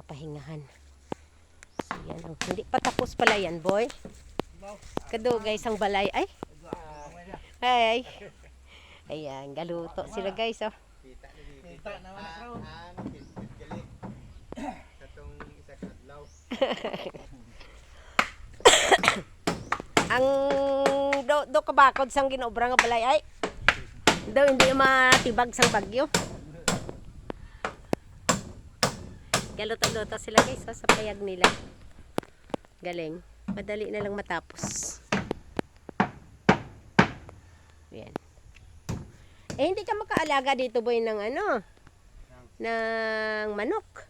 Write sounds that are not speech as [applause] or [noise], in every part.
papahingahan. So, yan ang, hindi pa tapos pala yan, boy. Kado guys, ang balay. Ay, ay. Ayan, galuto sila guys, oh. Kita naman ako. ah, makilpit gali. Sa tong isa kadlaw. Ang do, do kabakod sang ginobra nga balay ay. Do hindi matibag sang bagyo. Galuto-luto sila guys oh, sa payag nila. Galing. Madali na lang matapos. Yan. Eh hindi ka makaalaga dito boy ng ano? Ng manok.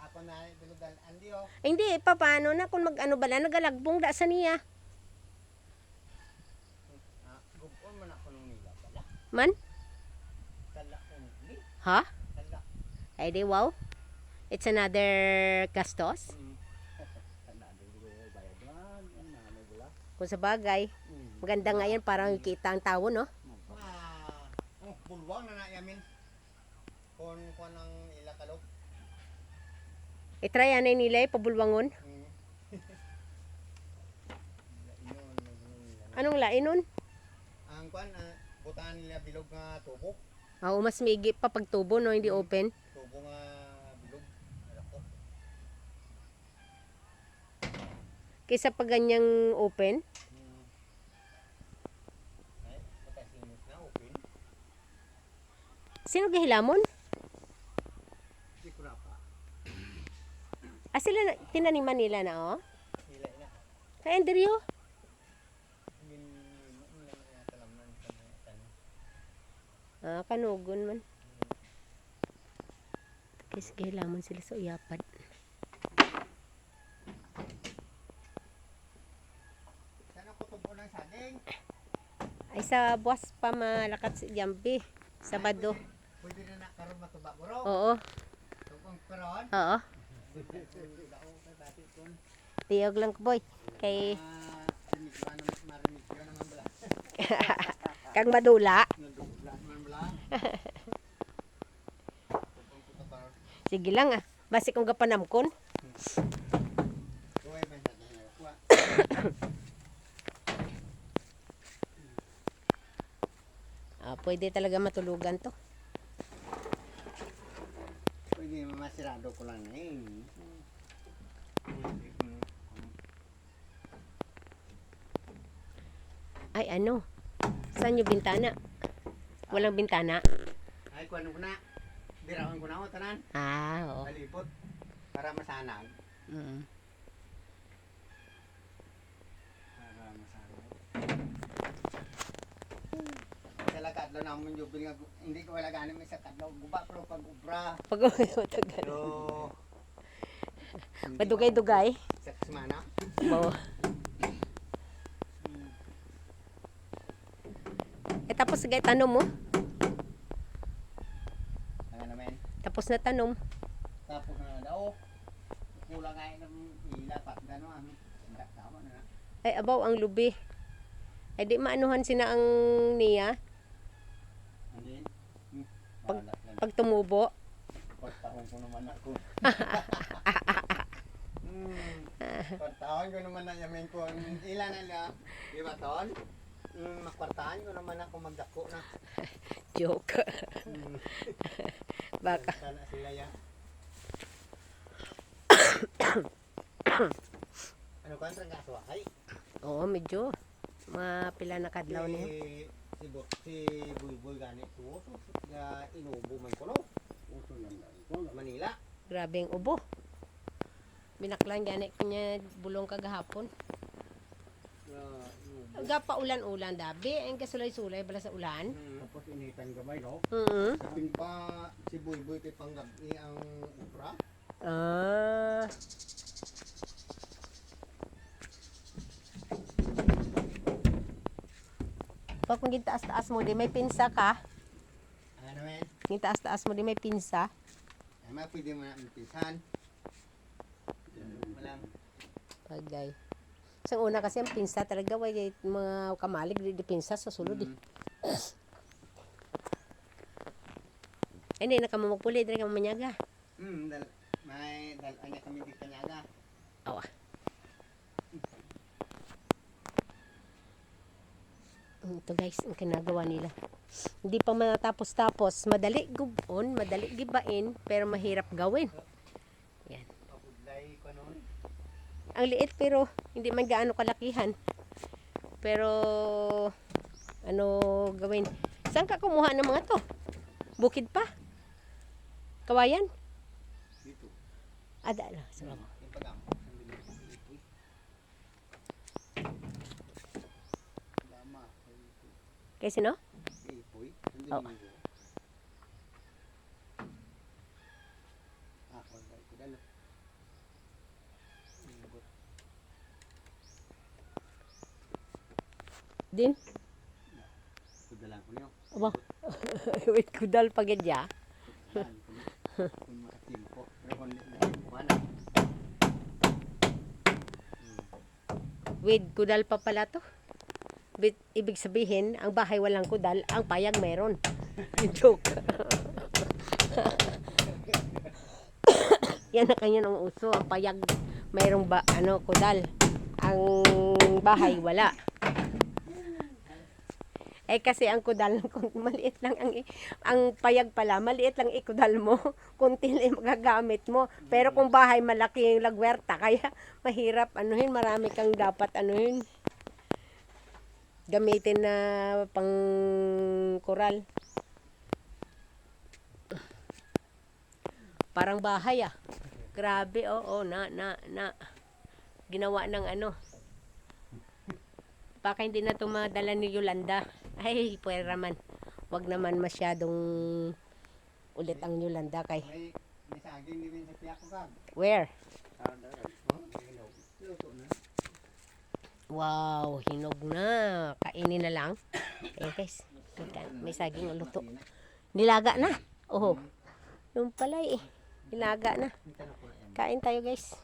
Ako na dulugan andi oh. Eh, hindi, pa paano na kung mag-ano bala, nagalagbong da sa niya. Ah, gubon man ako nung nila pala. Man? Kala ko ni. Ha? Kala. Ay di wow. It's another gastos. Mm. Kung sa bagay, maganda nga yan, parang kita ang tao, no? Ah, oh, bulwang na na yamin. Kon kon ang ila kalok. I-try anay nila, eh, pabulwangon. Mm. Anong lain nun? Ang kwan ah, butahan nila bilog nga tubo. Ah, mas migi pa pag tubo, no? Hindi open. Tubo nga bilog. Ano ko? Kaysa pag ganyang open. Sino gahilamon? Di ko na pa. Ah, sila, na- tinaniman nila na, oh. Hila na. Kay Andrew. Ah, kanugon man. Kaysa gahilamon sila sa uyapad. Sana ko tubo ng saging. Ay, sa buwas pa malakat si Jambi. Sabado. Pwede na nakaroon matuba bro. Oo. Tubong karon. Oo. Tiyog lang ko, boy. Kay Ah, ko [laughs] kang madula. Ko. [laughs] Sige lang ah. Basi kong gapanamkon. [laughs] Kuway man sa kuha. Ah, pwede talaga matulugan to. Pwede masirado ko lang eh. Ay, ano? Saan yung bintana? Walang bintana? Ay, kuha ko na. Dirawan ko na ako, tanan. Ah, oo. Kalipot. Para masanag. Mm. Para Lakadlaw naman yung nga, hindi ko wala ganin may sa kadlaw. Guba pero pag ubra. Pag [laughs] Pero... hindi ko- Madugay-dugay. Sa semana. Oo. Eh, tapos sige, tanong mo. Ano naman. Tapos na tanong. Tapos na daw. Kulang nga ng ilapat. Gano'n. Na. Ay, abaw ang lubi. Ay, di maanuhan sina ang niya. Hindi. Hmm. Pag- Bahala ka na. Pag tumubo. Pagtaon ko naman ako. [laughs] hmm. Pagtaon ko naman na yamin ko. Ilan na lang? Di ba ton? Hmm, makwartahan ko naman ako magdako na. [laughs] Joke. Hmm. [laughs] Baka. Sana sila yan. [coughs] ano ka ang gaso ay? Oo, medyo. Mapila na kadlaw niya. Si si si Bulbul gani ko. Nga inubo man ko no. Uso lang ko Manila. Grabe ang ubo. Binaklan gani kanya bulong kagahapon. Inubo. Gapa ulan-ulan dabi. Ang kasulay-sulay bala sa ulan. Hmm. Tapos initan gamay no. Mm Kaping pa si Bulbul kay panggabi ang upra. Ah. Pag kung gintaas-taas mo, di may pinsa ka. Men? Gintaas-taas mo, di may pinsa. Ay ma pwede mo na impisan. Walang Pagay. Sa una kasi ang pinsa talaga, way mga kamalig, di, pinsa sa sulod eh. Ay, hindi na ka mamagpuli, di na ka mamanyaga. Hmm, dal May niya kami di kanyaga. Awa. Ito guys, ang kinagawa nila. Hindi pa matapos-tapos. Madali gubon, madali gibain, pero mahirap gawin. Yan. Ang liit pero hindi man gaano kalakihan. Pero ano gawin? Saan ka kumuha ng mga to? Bukid pa? Kawayan? Dito. Ada na. Sa baba. Yung pagam. Ang bilis ng ipoy. Lama. Kay sino? Ipoy. Oh. Din? Kudalan ko niyo. Aba. [laughs] Wait, kudal na kuha With kudal pa pala to. Ibig sabihin, ang bahay walang kudal, ang payag meron. [laughs] Joke. Yan na kanya ng uso. Ang payag mayroong ba, ano, kudal. Ang bahay wala. Eh kasi ang kudal [laughs] maliit lang ang ang payag pala, maliit lang ikudal mo, [laughs] kunti lang magagamit mo. Pero kung bahay malaki yung lagwerta, kaya mahirap anuhin, marami kang dapat anuhin. Gamitin na pang koral. Parang bahay ah. Grabe, oo, na, na, na. Ginawa ng ano. Baka hindi na ito madala ni Yolanda. Ay, pwera man. Wag naman masyadong ulit ang Yolanda kay. Tiyak ko ka. Where? Oh, hello. Luto na. Wow, hinog na. Kainin na lang. [coughs] Ayan guys. May- May saging ang luto. Nilaga na. Oh. Yung pala eh. Nilaga na. Kain tayo guys.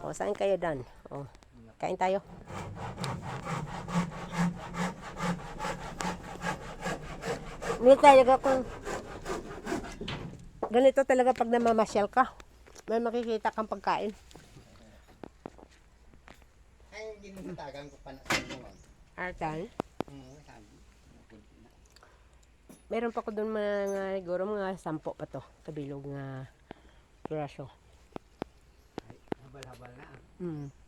O, saan kayo dan? O, kain tayo. Hindi talaga kung ganito talaga pag namamasyal ka. May makikita kang pagkain. Ginagatagan ko pa na sa mga. Artan. Hmm, sabi. Meron pa ko doon mga, siguro mga sampo pa to. Kabilog nga piraso. Habal-habal na. Mm.